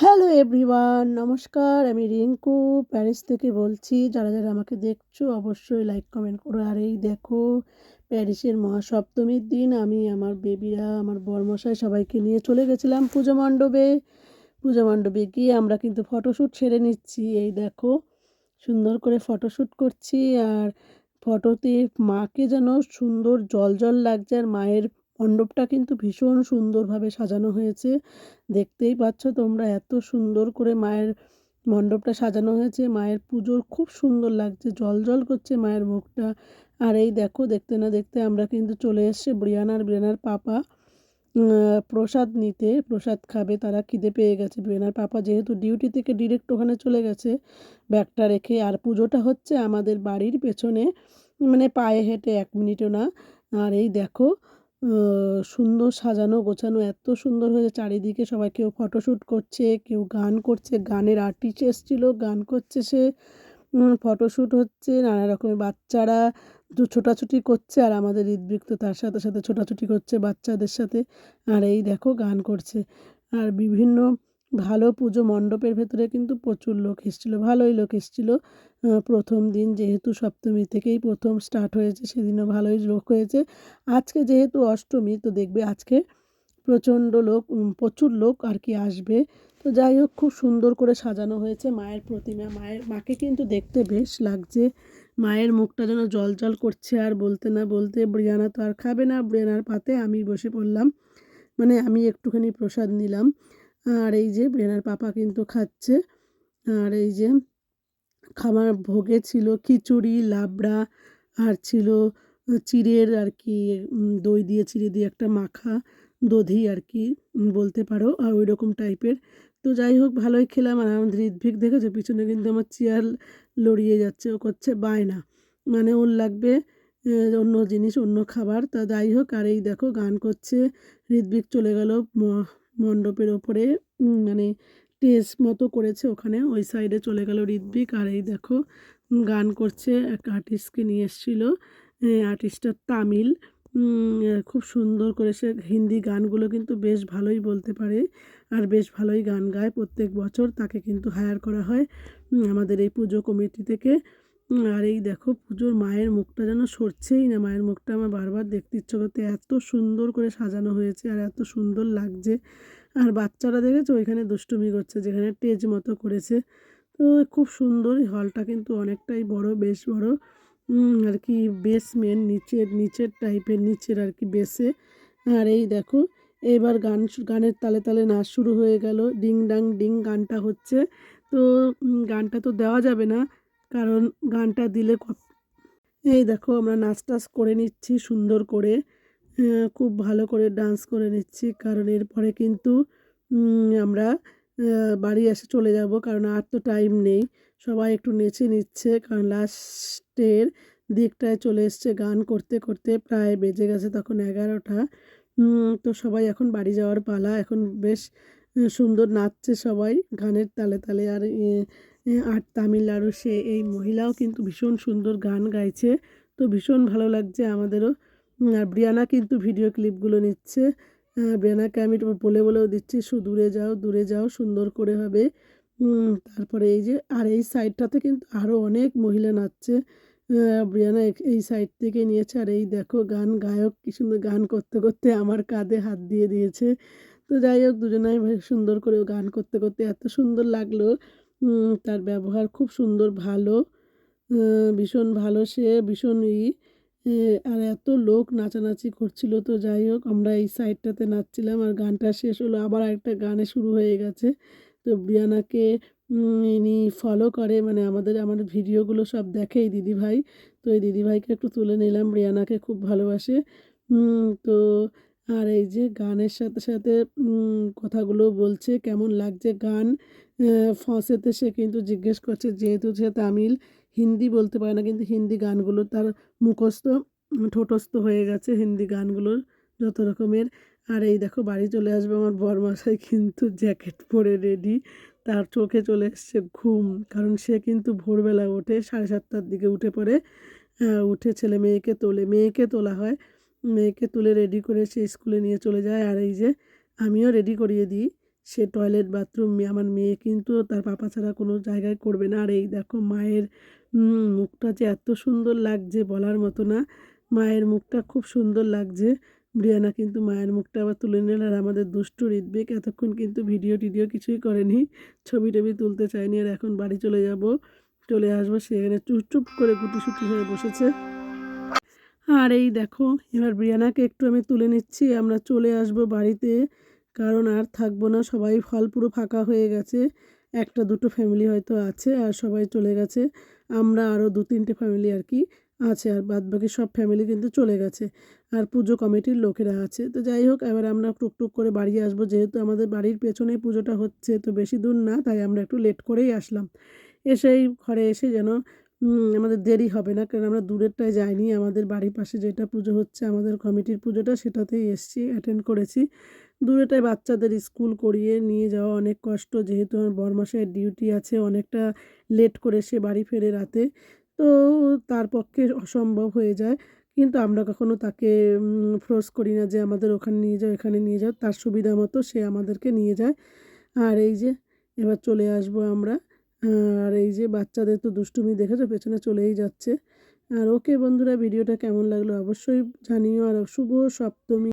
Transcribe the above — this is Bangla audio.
হ্যালো এভরিওয়ান নমস্কার আমি রিঙ্কু প্যারিস থেকে বলছি। যারা যারা আমাকে দেখছ, অবশ্যই লাইক কমেন্ট করো আর এই দেখো। প্যারিসের মহাসপ্তমীর দিন, আমি, আমার বেবিরা, আমার বরমশাই সবাইকে নিয়ে চলে গেছিলাম পুজো মণ্ডপে। পুজো মণ্ডপে গিয়ে আমরা কিন্তু ফটোশ্যুট সেরে নিচ্ছি। এই দেখো, সুন্দর করে ফটোশ্যুট করছি। আর ফটোতে মাকে যেন সুন্দর জল জল লাগছে, আর মায়ের মণ্ডপটা কিন্তু ভীষণ সুন্দরভাবে সাজানো হয়েছে। দেখতেই পাচ্ছ তোমরা এত সুন্দর করে মায়ের মণ্ডপটা সাজানো হয়েছে। মায়ের পুজোর খুব সুন্দর লাগছে, জল জল করছে মায়ের মুখটা। আর এই দেখো, দেখতে না দেখতে আমরা কিন্তু চলে এসছে ব্রিয়ানার ব্রিয়ানার পাপা প্রসাদ নিতে। প্রসাদ খাবে, তারা খিদে পেয়ে গেছে। ব্রিয়ানার পাপা যেহেতু ডিউটি থেকে ডিরেক্ট ওখানে চলে গেছে ব্যাগটা রেখে। আর পুজোটা হচ্ছে আমাদের বাড়ির পেছনে মানে পায়ে হেঁটে এক মিনিটও না। আর এই দেখো সুন্দর সাজানো, গোছানো, এত সুন্দর হয়েছে। চারিদিকে সবাই কেউ ফটোশ্যুট করছে, কেউ গান করছে, গানের আর্টিস্ট এসেছিল, গান করছে সে। ফটোশ্যুট হচ্ছে, নানা রকমের বাচ্চারা ছোটাছুটি করছে, আর আমাদের হৃদবৃত্ত তার সাথে সাথে ছোটাছুটি করছে বাচ্চাদের সাথে। আর এই দেখো, গান করছে। আর বিভিন্ন ভালো পুজো মণ্ডপের ভেতরে কিন্তু প্রচুর লোক এসেছিল, ভালোই লোক এসেছিল। প্রথম দিন যেহেতু সপ্তমী থেকেই প্রথম স্টার্ট হয়েছে, সেদিনও ভালোই লোক হয়েছে। আজকে যেহেতু অষ্টমী, তো দেখবে আজকে প্রচণ্ড লোক প্রচুর লোক আর কি আসবে। তো যাই হোক, খুব সুন্দর করে সাজানো হয়েছে মায়ের প্রতিমা। মায়ের, মাকে কিন্তু দেখতে বেশ লাগছে। মায়ের মুখটা যেন জল জল করছে আর বলতে না বলতে, ব্রিয়ানা তো আর খাবে না, ব্রিয়ানার পাতে আমি বসে পড়লাম। মানে আমি একটুখানি প্রসাদ নিলাম। আর এই যে ব্রেনার পাপা কিন্তু খাচ্ছে। আর এই যে খাবার ভোগে ছিল খিচুড়ি, লাবড়া, আর ছিল চিড়ের আর কি দই দিয়ে, চিড়ে দিয়ে একটা মাখা, দধি আর কি বলতে পারো, আর ওই রকম টাইপের তো যাই হোক, ভালোই খেলাম। আর আমাদের ঋদ্ভিক দেখেছ? পিছনে কিন্তু আমার চেয়ার লড়িয়ে যাচ্ছে, ও করছে বায়না। মানে ওর লাগবে অন্য জিনিস, অন্য খাবার। তা যাই হোক, আর এই দেখো, গান করছে। ঋদ্ভিক চলে গেল মণ্ডপের ওপরে মানে টেস মতো করেছে ওখানে। ওই সাইডে চলে গেল ঋদ্বিক আর এই দেখো, গান করছে এক আর্টিস্টকে নিয়ে এসেছিল আর্টিস্টটা তামিল। খুব সুন্দর করে সে হিন্দি গানগুলো কিন্তু বেশ ভালোই বলতে পারে আর বেশ ভালোই গান গায়। প্রত্যেক বছর তাকে কিন্তু হায়ার করা হয় আমাদের এই পুজো কমিটি থেকে। আর এই দেখো পুজোর মায়ের মুখটা যেন সরছেই না। মায়ের মুখটা আমার বারবার দেখতে ইচ্ছে করতে এত সুন্দর করে সাজানো হয়েছে আর এত সুন্দর লাগছে। আর বাচ্চারা দেখেছ? ওইখানে দুষ্টুমি করছে, যেখানে টেজ মতো করেছে। তো খুব সুন্দর। হলটা কিন্তু অনেকটাই বড়, বেশ বড়। আর কি বেসমেন্ট নিচের নিচের টাইপের নিচের আর কি বেসে আর এই দেখো, এবার গান গানের তালে তালে নাচ শুরু হয়ে গেল। ডিং ডাং ডিং গানটা হচ্ছে। তো গানটা তো দেওয়া যাবে না। কারণ গানটা দিলে এই দেখো আমরা নাচ টাচ করে নিচ্ছি, সুন্দর করে। খুব ভালো করে ডান্স করে নিচ্ছি, কারণ এরপরে কিন্তু আমরা বাড়ি এসে চলে যাব, কারণ আর তো টাইম নেই। সবাই একটু নেচে নিচ্ছে, কারণ লাস্টের দিকটায় চলে এসছে গান করতে করতে, প্রায় বেজে গেছে তখন এগারোটা। তো সবাই এখন বাড়ি যাওয়ার পালা। এখন বেশ সুন্দর নাচছে সবাই গানের তালে তালে। আর আর তামিলনাড়ু সে এই মহিলাও কিন্তু ভীষণ সুন্দর গান গাইছে। তো ভীষণ ভালো লাগছে আমাদেরও। আর ব্রিয়ানা কিন্তু ভিডিও ক্লিপগুলো নিচ্ছে। ব্রিয়ানাকে আমি বলে বলেও দিচ্ছি দূরে যাও দূরে যাও, সুন্দর করে হবে। তারপরে এই যে, আর এই সাইডটাতে কিন্তু আরও অনেক মহিলা নাচছে। ব্রিয়ানা এই সাইড থেকে নিয়েছে, আর এই দেখো গান, গায়ক কী সুন্দর গান করতে করতে আমার কাঁধে হাত দিয়ে দিয়েছে। তো যাই হোক, দুজনাই সুন্দর করে গান করতে করতে এত সুন্দর লাগল। তার ব্যবহার খুব সুন্দর, ভালো ভীষণ ভালো সে ভীষণ ই আর এত লোক নাচানাচি করছিল তো যাই হোক, আমরা এই সাইডটাতে নাচছিলাম আর গানটা শেষ হলো, আবার একটা গানে শুরু হয়ে গেছে। তো ব্রিয়ানাকে ইনি ফলো করে মানে আমাদের আমাদের ভিডিওগুলো সব দেখে এই দিদিভাই। তো এই দিদিভাইকে একটু তুলে নিলাম, ব্রিয়ানাকে খুব ভালোবাসে। তো আর এই যে গানের সাথে সাথে কথাগুলো বলছে, কেমন লাগছে গান? ফসেতে সে কিন্তু জিজ্ঞেস করছে, যেহেতু সে তামিল, হিন্দি বলতে পারে না, কিন্তু হিন্দি গানগুলো তার মুখস্থ, ঠোঁটস্থ হয়ে গেছে হিন্দি গানগুলোর যত রকমের। আর এই দেখো, বাড়ি চলে আসবে আমার বরমাসাই কিন্তু জ্যাকেট পরে রেডি তার চোখে চলে এসছে ঘুম, কারণ সে কিন্তু ভোরবেলা ওঠে, সাড়ে সাতটার দিকে উঠে পড়ে। উঠে ছেলে মেয়েকে তোলে, মেয়েকে তোলা হয়। মেয়েকে তুলে রেডি করে সে স্কুলে নিয়ে চলে যায়। আর এই যে আমিও রেডি করিয়ে দিই, সে টয়লেট বাথরুম আমার মেয়ে কিন্তু তার পাপা ছাড়া কোনো জায়গায় করবে না। আর এই দেখো মায়ের মুখটা যে এত সুন্দর লাগছে বলার মতো না। মায়ের মুখটা খুব সুন্দর লাগছে। ব্রিয়ানা কিন্তু মায়ের মুখটা আবার তুলে নিল আর আমাদের দুষ্টু ঋদ্বিক এতক্ষণ কিন্তু ভিডিও টিডিও কিছুই করেনি, ছবি টবি তুলতে চায়নি। আর এখন বাড়ি চলে যাব, চলে আসব। সেখানে চুপ চুপ করে গুটিসুটি হয়ে বসেছে। আর এই দেখো, এবার ব্রিয়ানাকে একটু আমি তুলে নিচ্ছি, আমরা চলে আসব বাড়িতে। কারণ আর থাকব না, সবাই ফল পুরো ফাঁকা হয়ে গেছে। একটা দুটো ফ্যামিলি হয়তো আছে আর সবাই চলে গেছে। আমরা আরও দু তিনটে ফ্যামিলি আর কি আছে, আর বাদ বাকি সব ফ্যামিলি কিন্তু চলে গেছে। আর পুজো কমিটির লোকেরা আছে। তো যাই হোক, এবার আমরা টুকটুক করে বাড়ি আসব, যেহেতু আমাদের বাড়ির পেছনেই পুজোটা হচ্ছে, তো বেশি দূর না, তাই আমরা একটু লেট করেই আসলাম। এসেই ঘরে এসে যেন আমাদের দেরি হবে না, কারণ আমরা দূরেরটায় যাইনি। আমাদের বাড়ির পাশে যেটা পুজো হচ্ছে, আমাদের কমিটির পুজোটা, সেটাতেই এসছি অ্যাটেন্ড করেছি। দূরেটায় বাচ্চাদের স্কুল করিয়ে নিয়ে যাওয়া অনেক কষ্ট, যেহেতু আমার বরমাসের ডিউটি আছে, অনেকটা লেট করে সে বাড়ি ফেরে রাতে। তো তার পক্ষে অসম্ভব হয়ে যায়, কিন্তু আমরা কখনো তাকে ফোর্স করি না যে আমাদের ওখানে নিয়ে যাও, এখানে নিয়ে যাও। তার সুবিধা মতো সে আমাদেরকে নিয়ে যায়। আর এই যে, এবার চলে আসব আমরা। আর এই যে বাচ্চাদের তো দুষ্টুমি দেখেছ, পেছনে চলেই যাচ্ছে। আর ওকে বন্ধুরা, ভিডিওটা কেমন লাগল অবশ্যই জানিও। আর শুভ সপ্তমী।